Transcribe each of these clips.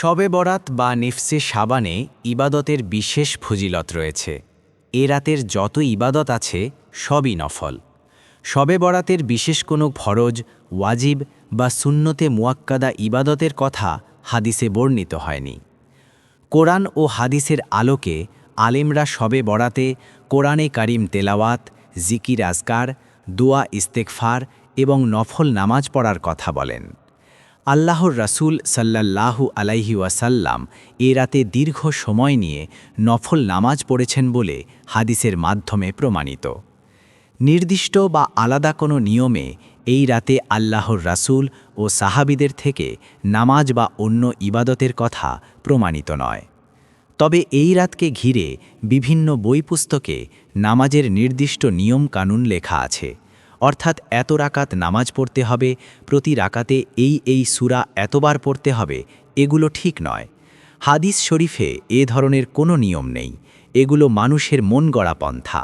শবে বরাত বা নিফসে সাবানে ইবাদতের বিশেষ ফজিলত রয়েছে। এ রাতের যত ইবাদত আছে, সবই নফল। শবে বরাতের বিশেষ কোনো ফরজ, ওয়াজিব বা সুন্নতে মুয়াক্কাদা ইবাদতের কথা হাদিসে বর্ণিত হয়নি। কোরআন ও হাদিসের আলোকে আলেমরা শবে বরাতে কোরআনে কারিম তেলাওয়াত, জিকির আজকার, দোয়া ইস্তেকফার এবং নফল নামাজ পড়ার কথা বলেন। আল্লাহর রাসূল সাল্লাল্লাহু আলাইহি ওয়াসাল্লাম এ রাতে দীর্ঘ সময় নিয়ে নফল নামাজ পড়েছেন বলে হাদিসের মাধ্যমে প্রমাণিত। নির্দিষ্ট বা আলাদা কোনো নিয়মে এই রাতে আল্লাহর রাসূল ও সাহাবিদের থেকে নামাজ বা অন্য ইবাদতের কথা প্রমাণিত নয়। তবে এই রাতকে ঘিরে বিভিন্ন বই পুস্তকে নামাজের নির্দিষ্ট নিয়ম কানুন লেখা আছে। অর্থাৎ এত রাকাত নামাজ পড়তে হবে, প্রতি রাকাতে এই এই সুরা এতবার পড়তে হবে, এগুলো ঠিক নয়। হাদিস শরীফে এ ধরনের কোনো নিয়ম নেই, এগুলো মানুষের মন গড়া পন্থা।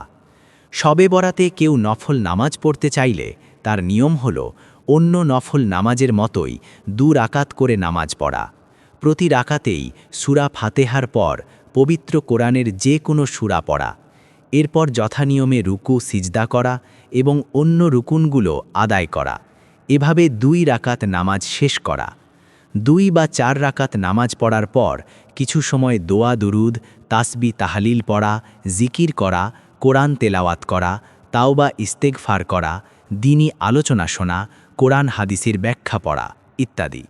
শবে বরাতে কেউ নফল নামাজ পড়তে চাইলে, তার নিয়ম হল অন্য নফল নামাজের মতোই দু রাকাত করে নামাজ পড়া। প্রতি রাকাতেই সুরা ফাতেহার পর পবিত্র কোরআনের যে কোনো সুরা পড়া। এরপর যথানিয়মে রুকু, সিজদা করা এবং অন্য রুকুনগুলো আদায় করা। এভাবে দুই রাকাত নামাজ শেষ করা। দুই বা চার রাকাত নামাজ পড়ার পর কিছু সময় দোয়া, দুরুদ, তাসবি, তাহালিল পড়া, জিকির করা, কোরআন তেলাওয়াত করা তাও তাওবা, ইস্তেগফার করা, দিনী আলোচনা শোনা, কোরআন হাদিসের ব্যাখ্যা পড়া ইত্যাদি।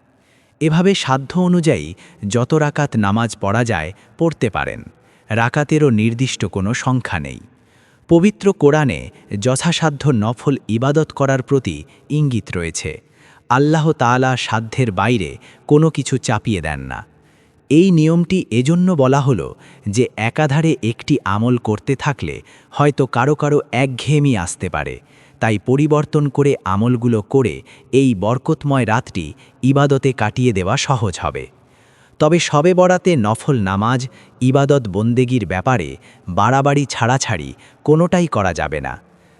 এভাবে সাধ্য অনুযায়ী যত রাকাত নামাজ পড়া যায়, পড়তে পারেন। রাকাতেরও নির্দিষ্ট কোনো সংখ্যা নেই। পবিত্র কোরআনে যথাসাধ্য নফল ইবাদত করার প্রতি ইঙ্গিত রয়েছে। আল্লাহ তাআলা সাধ্যের বাইরে কোনো কিছু চাপিয়ে দেন না। এই নিয়মটি এজন্য বলা হলো যে একাধারে একটি আমল করতে থাকলে হয়তো কারও কারও একঘেয়েমি আসতে পারে। তাই পরিবর্তন করে আমলগুলো করে এই বরকতময় রাতটি ইবাদতে কাটিয়ে দেওয়া সহজ হবে। তবে শবে বরাতে নফল নামাজ, ইবাদত বন্দেগির ব্যাপারে বাড়াবাড়ি ছাড়াছাড়ি কোনোটাই করা যাবে না।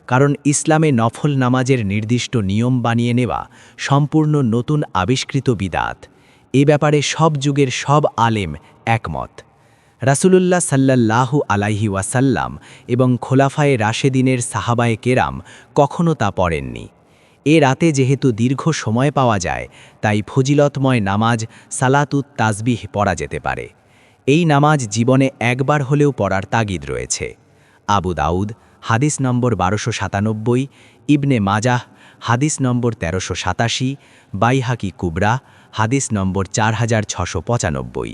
কারণ ইসলামে নফল নামাজের নির্দিষ্ট নিয়ম বানিয়ে নেওয়া সম্পূর্ণ নতুন আবিষ্কৃত বিদাত। এ ব্যাপারে সব যুগের সব আলেম একমত। রাসুলুল্লাহ সাল্লাল্লাহু আলাইহি ওয়াসাল্লাম এবং খোলাফায়ে রাশেদিনের সাহাবায়ে কেরাম কখনও তা পড়েননি। এ রাতে যেহেতু দীর্ঘ সময় পাওয়া যায়, তাই ফজিলতময় নামাজ সালাতুত তাজবিহ পড়া যেতে পারে। এই নামাজ জীবনে একবার হলেও পড়ার তাগিদ রয়েছে। আবু দাউদ, হাদিস নম্বর বারোশো সাতানব্বই, ইবনে মাজাহ, হাদিস নম্বর তেরোশো সাতাশি, বাইহাকি কুবরা, হাদিস নম্বর চার হাজার ছশো পঁচানব্বই।